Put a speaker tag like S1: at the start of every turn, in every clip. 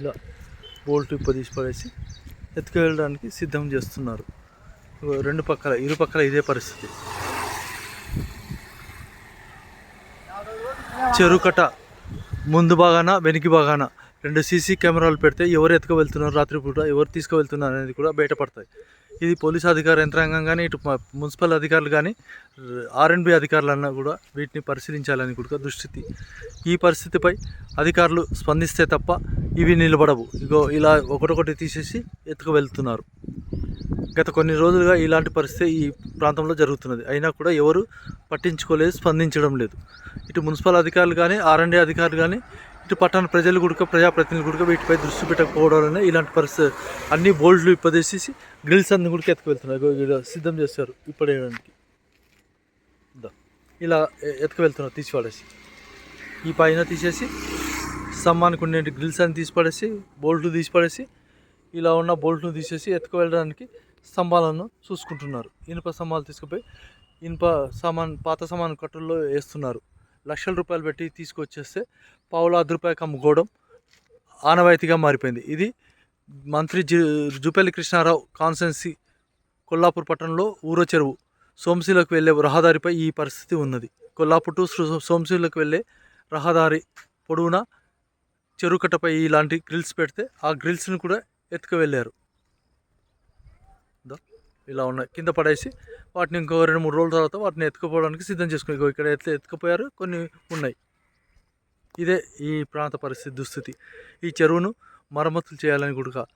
S1: ఇలా బోల్ట్ ఇప్పదీసి పడేసి ఎత్తుకెళ్ళడానికి సిద్ధం చేస్తున్నారు. రెండు పక్కల ఇరు పక్కల ఇదే పరిస్థితి. చెరుకట ముందు భాగాన వెనికి భాగాన రెండు సీసీ కెమెరాలు పెడితే ఎవరు ఎత్తుకు వెళ్తున్నారు రాత్రిపూట ఎవరు తీసుకువెళ్తున్నారు అనేది కూడా బయటపడతాయి. ఇది పోలీస్ అధికార యంత్రాంగం కానీ ఇటు మున్సిపల్ అధికారులు కానీ ఆర్ఎండ్బి అధికారులు అన్నా కూడా వీటిని పరిశీలించాలని కూడా దృష్టి ఈ పరిస్థితిపై అధికారులు స్పందిస్తే తప్ప ఇవి నిలబడవు. ఇగో ఇలా ఒకటొకటి తీసేసి ఎత్తుకు వెళ్తున్నారు. గత కొన్ని రోజులుగా ఇలాంటి పరిస్థితి ఈ ప్రాంతంలో జరుగుతున్నది. అయినా కూడా ఎవరు పట్టించుకోలేదు స్పందించడం లేదు. ఇటు మున్సిపల్ అధికారులు కానీ ఆర్ఎండి అధికారులు కానీ ఇటు పట్టణ ప్రజలు కూడా ప్రజాప్రతినిధులు కూడా వీటిపై దృష్టి పెట్టకపోవడం వలన ఇలాంటి పరిస్థితి అన్ని బోల్డ్లు ఇప్పదీసేసి గ్రిల్స్ అన్ని కూడా ఎత్తుకు వెళ్తున్నారు. సిద్ధం చేస్తారు ఇప్పడేయడానికి. ఇలా ఎత్తుకు వెళ్తున్నారు తీసి పడేసి. ఈ పైన తీసేసి స్తంభానికి ఉండే గ్రిల్స్ అని తీసిపడేసి బోల్ట్లు తీసిపడేసి ఇలా ఉన్న బోల్ట్ను తీసేసి ఎత్తుకు వెళ్ళడానికి స్తంభాలను చూసుకుంటున్నారు. ఇనుప స్తంభాలు తీసుకుపోయి ఇనుప సామాన్ పాత సామాన్ కట్టల్లో వేస్తున్నారు. లక్షల రూపాయలు పెట్టి తీసుకొచ్చేస్తే పావులాది రూపాయకి అమ్ముకోవడం ఆనవాయితీగా మారిపోయింది. ఇది మంత్రి జి జుపల్లి కృష్ణారావు కాన్సెన్సీ కొల్లాపూర్ పట్టణంలో ఊరో చెరువు. సోమశీలకు వెళ్ళే రహదారిపై ఈ పరిస్థితి ఉన్నది. కొల్లాపూర్ టు సోమశీలకు వెళ్ళే రహదారి పొడవునా చెరుకట్టపై ఇలాంటి గ్రిల్స్ పెడితే ఆ గ్రిల్స్ని కూడా ఎత్తుకు వెళ్ళారు ఇలా ఉన్నాయి. కింద పడేసి వాటిని ఇంకో రెండు మూడు రోజుల తర్వాత వాటిని ఎత్తుకుపోవడానికి సిద్ధం చేసుకుని ఇక్కడ ఎత్తు ఎత్తుకుపోయారు. కొన్ని ఉన్నాయి. ఇదే ఈ ప్రాంత పరిస్థితి దుస్థితి. ఈ చెరువును మరమ్మతులు చేయాలని కూడా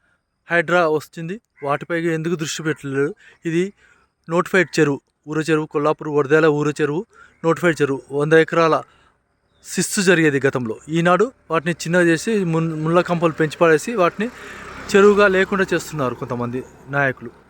S1: హైడ్రా వస్తుంది. వాటిపై ఎందుకు దృష్టి పెట్టలేదు? ఇది నోటిఫైడ్ చెరువు. ఊర చెరువు కొల్లాపూర్ వరదేల ఊర చెరువు నోటిఫైడ్ చెరువు. వంద ఎకరాల శిస్తు జరిగేది గతంలో. ఈనాడు వాటిని చిన్న చేసి మున్ ముళ్ళ కంపలు పెంచి పడేసి వాటిని చెరువుగా లేకుండా చేస్తున్నారు కొంతమంది నాయకులు.